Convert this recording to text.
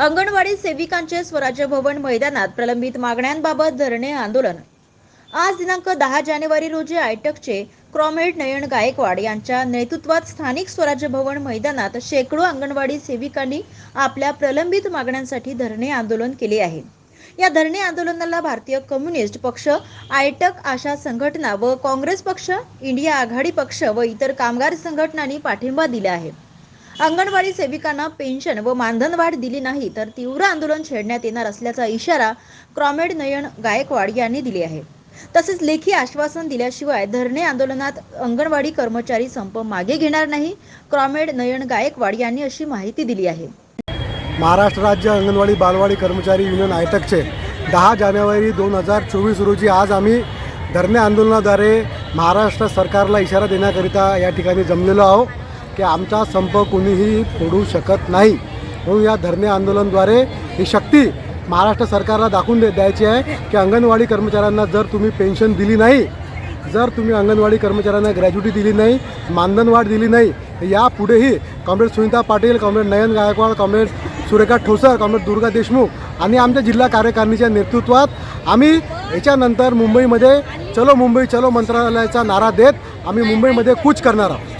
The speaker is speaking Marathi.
अंगणवाडी सेविकांचे स्वराज्य भवन मैदानात प्रलंबित मागण्यांबाबत धरणे आंदोलन. आज दिनांक दहा जानेवारी रोजी आयटकचे क्रॉमेड नयन गायकवाड यांच्या नेतृत्वात स्थानिक स्वराज्य भवन मैदानात शेकडो अंगणवाडी सेविकांनी आपल्या प्रलंबित मागण्यांसाठी धरणे आंदोलन केले आहे. या धरणे आंदोलनाला भारतीय कम्युनिस्ट पक्ष आयटक आशा संघटना व काँग्रेस पक्ष इंडिया आघाडी पक्ष व इतर कामगार संघटनांनी पाठिंबा दिला आहे. अंगणवाडी सेविकांना पेन्शन व मानधनवाढ दिली नाही तर तीव्र आंदोलन छेडण्यात येणार असल्याचा इशारा क्रॉमेड नयन गायकवाड यांनी दिली आहे. तसेच लेखी आश्वासन दिल्याशिवाय धरणे आंदोलनात अंगणवाडी कर्मचारी संप मागे घेणार नाही क्रॉमेड नयन गायकवाड यांनी अशी माहिती दिली आहे. महाराष्ट्र राज्य अंगणवाडी बालवाडी कर्मचारी युनियन आयटकचे दहा जानेवारी दोन हजार चोवीस रोजी आज आम्ही धरणे आंदोलनाद्वारे महाराष्ट्र सरकारला इशारा देण्याकरिता या ठिकाणी जमलेलो आहोत. की आमचा संप कोणीही फोडू शकत नाही. म्हणून या धरणे आंदोलनद्वारे ही शक्ती महाराष्ट्र सरकारला दाखवून दे द्यायची आहे की अंगणवाडी कर्मचाऱ्यांना जर तुम्ही पेन्शन दिली नाही जर तुम्ही अंगणवाडी कर्मचाऱ्यांना ग्रॅज्युटी दिली नाही मानधनवाढ दिली नाही यापुढेही comrade Sunita Patil comrade Nayan Gaikwad comrade Surekha Thosar comrade Durga Deshmukh आणि आमच्या जिल्हा कार्यकारिणीच्या नेतृत्वात आम्ही याच्यानंतर मुंबईमध्ये चलो मुंबई चलो मंत्रालयाचा नारा देत आम्ही मुंबईमध्ये कूच करणार आहोत.